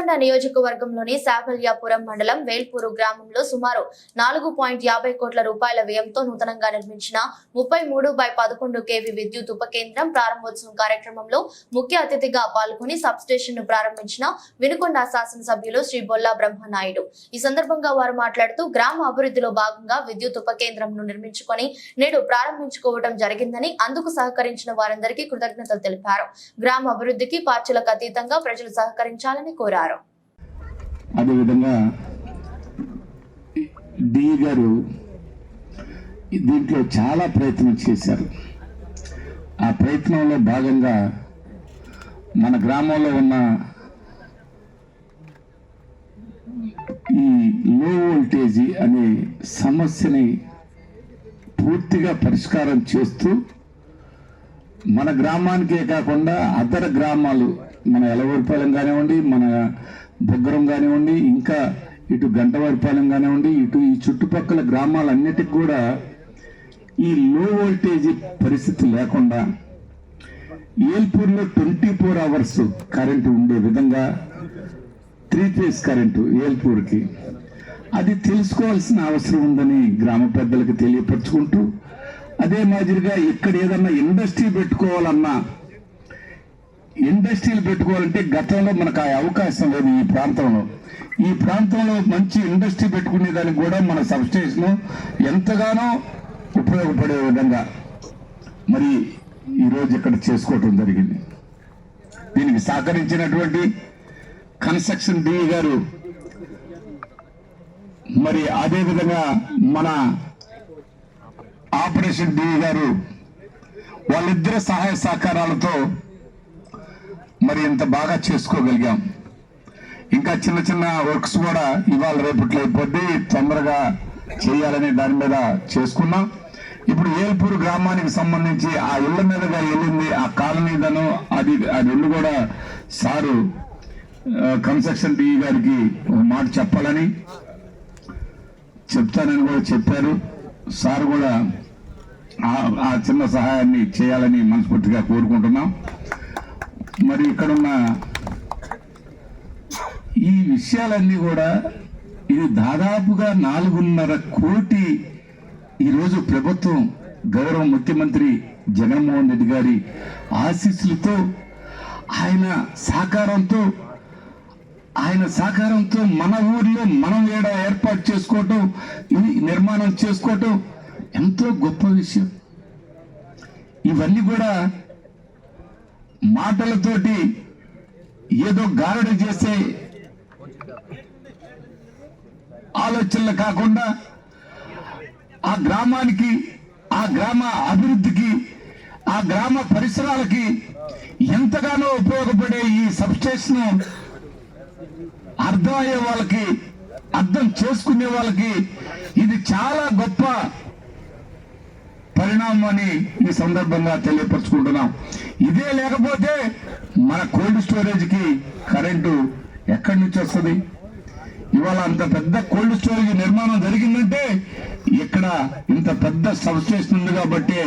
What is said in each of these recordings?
నల్గొండ నియోజకవర్గంలోని సాఫల్యాపురం మండలం వేల్పూరు గ్రామంలో సుమారు నాలుగు పాయింట్ యాభై కోట్ల రూపాయల వ్యయంతో నూతనంగా నిర్మించిన ముప్పై మూడు బై పదకొండు కేవీ విద్యుత్ ఉప కేంద్రం ప్రారంభోత్సవం కార్యక్రమంలో ముఖ్య అతిథిగా పాల్గొని సబ్ స్టేషన్ను ప్రారంభించిన వినుకొండ శాసనసభ్యులు శ్రీ బొల్లా బ్రహ్మనాయుడు. ఈ సందర్భంగా వారు మాట్లాడుతూ గ్రామ అభివృద్ధిలో భాగంగా విద్యుత్ ఉప కేంద్రంను నిర్మించుకొని నేడు ప్రారంభించుకోవడం జరిగిందని అందుకు సహకరించిన వారందరికీ కృతజ్ఞతలు తెలిపారు. గ్రామ అభివృద్ధికి పార్టీలకు అతీతంగా ప్రజలు సహకరించాలని కోరారు. అదేవిధంగా డి గారు దీంట్లో చాలా ప్రయత్నం చేశారు. ఆ ప్రయత్నంలో భాగంగా మన గ్రామంలో ఉన్న ఈ లో వోల్టేజీ అనే సమస్యని పూర్తిగా పరిష్కారం చేస్తూ మన గ్రామానికే కాకుండా అదర గ్రామాలు మన ఎలవరిపాలెం కానివ్వండి మన బొగ్గరం కానివ్వండి ఇంకా ఇటు గంటవారిపాలెం కానివ్వండి ఇటు ఈ చుట్టుపక్కల గ్రామాలన్నిటికి కూడా ఈ లో వోల్టేజ్ పరిస్థితి లేకుండా ఏల్పూర్లో ట్వంటీ ఫోర్ అవర్స్ కరెంటు ఉండే విధంగా త్రీ ఫేజ్ కరెంటు ఏల్పూర్కి. అది తెలుసుకోవాల్సిన అవసరం ఉందని గ్రామ పెద్దలకు తెలియపరుచుకుంటూ అదే మాదిరిగా ఇక్కడ ఏదన్నా ఇండస్ట్రీ పెట్టుకోవాలన్నా ఇండస్ట్రీలు పెట్టుకోవాలంటే గతంలో మనకు ఆ అవకాశం లేదు ఈ ప్రాంతంలో. ఈ ప్రాంతంలో మంచి ఇండస్ట్రీ పెట్టుకునే దానికి కూడా మన సబ్స్టేషన్ ఎంతగానో ఉపయోగపడే విధంగా మరి ఈరోజు ఇక్కడ చేసుకోవటం జరిగింది. దీనికి సహకరించినటువంటి కన్స్ట్రక్షన్ డి గారు మరి అదేవిధంగా మన ఆపరేషన్ డి గారు వాళ్ళిద్దరి సహాయ సహకారాలతో మరి ఇంత బాగా చేసుకోగలిగాం. ఇంకా చిన్న చిన్న వర్క్స్ కూడా ఇవాళ రేపట్లో అయిపోద్ది తొందరగా చేయాలనే దాని మీద చేసుకున్నాం. ఇప్పుడు ఏల్పూర్ గ్రామానికి సంబంధించి ఆ ఇళ్ళ మీదగా వెళ్ళింది ఆ కాలనీదను అది అది ఇల్లు కూడా సారు కన్స్ట్రక్షన్ డి గారికి ఒక మాట చెప్పాలని చెప్తానని కూడా చెప్పారు. సార్ కూడా ఆ చిన్న సహాయాన్ని చేయాలని మనస్ఫూర్తిగా కోరుకుంటున్నాం. మరి ఇక్కడున్న ఈ విషయాలన్నీ కూడా ఇది దాదాపుగా నాలుగున్నర కోటి ఈరోజు ప్రభుత్వం గౌరవ ముఖ్యమంత్రి జగన్మోహన్ రెడ్డి గారి ఆశీస్సులతో ఆయన సహకారంతో ఆయన సహకారంతో మన ఊర్లో మనం ఏడ ఏర్పాటు చేసుకోవటం ఇది నిర్మాణం చేసుకోవటం ఎంతో గొప్ప విషయం. ఇవన్నీ కూడా మాటలతోటి ఏదో గారడి చేసే ఆలోచనలు కాకుండా ఆ గ్రామానికి ఆ గ్రామ అభివృద్ధికి ఆ గ్రామ పరిసరాలకి ఎంతగానో ఉపయోగపడే ఈ సబ్స్టేషన్ అర్థమయ్యే వాళ్ళకి అర్థం చేసుకునే వాళ్ళకి ఇది చాలా గొప్ప పరిణామం అని ఈ సందర్భంగా తెలియపరచుకుంటున్నాం. ఇదే లేకపోతే మన కోల్డ్ స్టోరేజ్కి కరెంటు ఎక్కడి నుంచి వస్తుంది? ఇవాళ అంత పెద్ద కోల్డ్ స్టోరేజ్ నిర్మాణం జరిగిందంటే ఇక్కడ ఇంత పెద్ద సబ్స్టేషన్ ఉంది కాబట్టి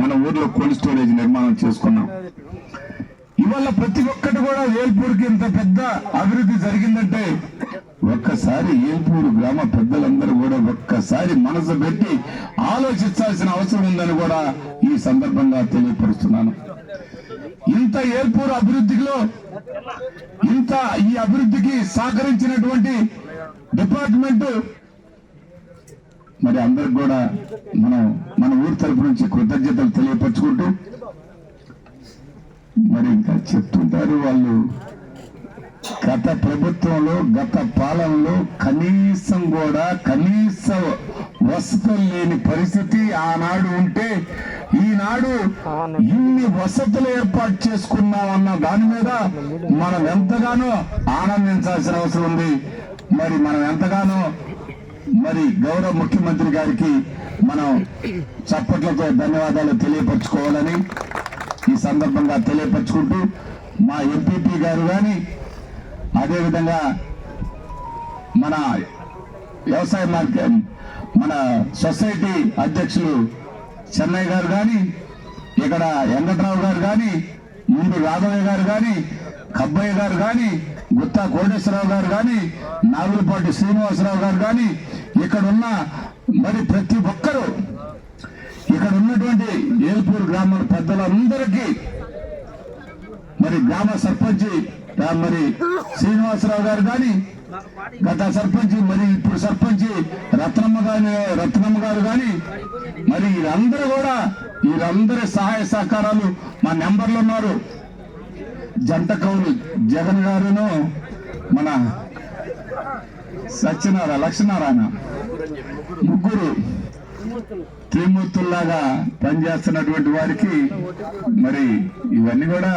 మన ఊర్లో కోల్డ్ స్టోరేజ్ నిర్మాణం చేసుకున్నాం. ఇవాళ ప్రతి ఒక్కటి కూడా ఏల్పూర్కి ఇంత పెద్ద అభివృద్ధి జరిగిందంటే ఒక్కసారి ఏల్పూరు గ్రామ పెద్దలందరూ కూడా ఒక్కసారి మనసు పెట్టి ఆలోచించాల్సిన అవసరం ఉందని కూడా ఈ సందర్భంగా తెలియపరుస్తున్నాను. ఇంత ఏర్పూర్ అభివృద్ధిలో ఇంత ఈ అభివృద్ధికి సహకరించినటువంటి డిపార్ట్మెంట్ మరి అందరికి కూడా మనం మన ఊరి తరపు నుంచి కృతజ్ఞతలు తెలియపరచుకుంటూ మరి ఇంకా చెప్తుంటారు వాళ్ళు. గత ప్రభుత్వంలో గత పాలనలో కనీసం కూడా కనీస వసతులు లేని పరిస్థితి ఆనాడు ఉంటే ఈనాడు ఇన్ని వసతులు ఏర్పాటు చేసుకున్నామన్న దాని మీద మనం ఎంతగానో ఆనందించాల్సిన అవసరం ఉంది. మరి మనం ఎంతగానో మరి గౌరవ ముఖ్యమంత్రి గారికి మనం చప్పట్లతో ధన్యవాదాలు తెలియపరచుకోవాలని ఈ సందర్భంగా తెలియపరచుకుంటూ మా ఎంపీపీ గారు కానీ అదేవిధంగా మన వ్యవసాయ మార్కెట్ మన సొసైటీ అధ్యక్షులు చెన్నై గారు కానీ ఇక్కడ వెంకట్రావు గారు కానీ ముందు రాఘవయ్య గారు కానీ కబ్బయ్య గారు కానీ గుత్తా కోటేశ్వరరావు గారు కానీ నాగులపాటి శ్రీనివాసరావు గారు కానీ ఇక్కడ ఉన్న మరి ప్రతి ఒక్కరూ ఇక్కడ ఉన్నటువంటి ఏల్పూర్ గ్రామ పెద్దలందరికీ మరి గ్రామ సర్పంచ్ మరి శ్రీనివాసరావు గారు కానీ గత సర్పంచ్ మరి ఇప్పుడు సర్పంచ్ రత్నమ్మ గారి రత్నమ్మ గారు కానీ మరి వీరందరూ కూడా వీరందరి సహాయ సహకారాలు మా నెంబర్లు ఉన్నారు. జంట కవులు జగన్ గారును మన సత్యనారాయణ లక్ష్మీనారాయణ ముగ్గురు త్రిమూర్తుల్లాగా పనిచేస్తున్నటువంటి వారికి మరి ఇవన్నీ కూడా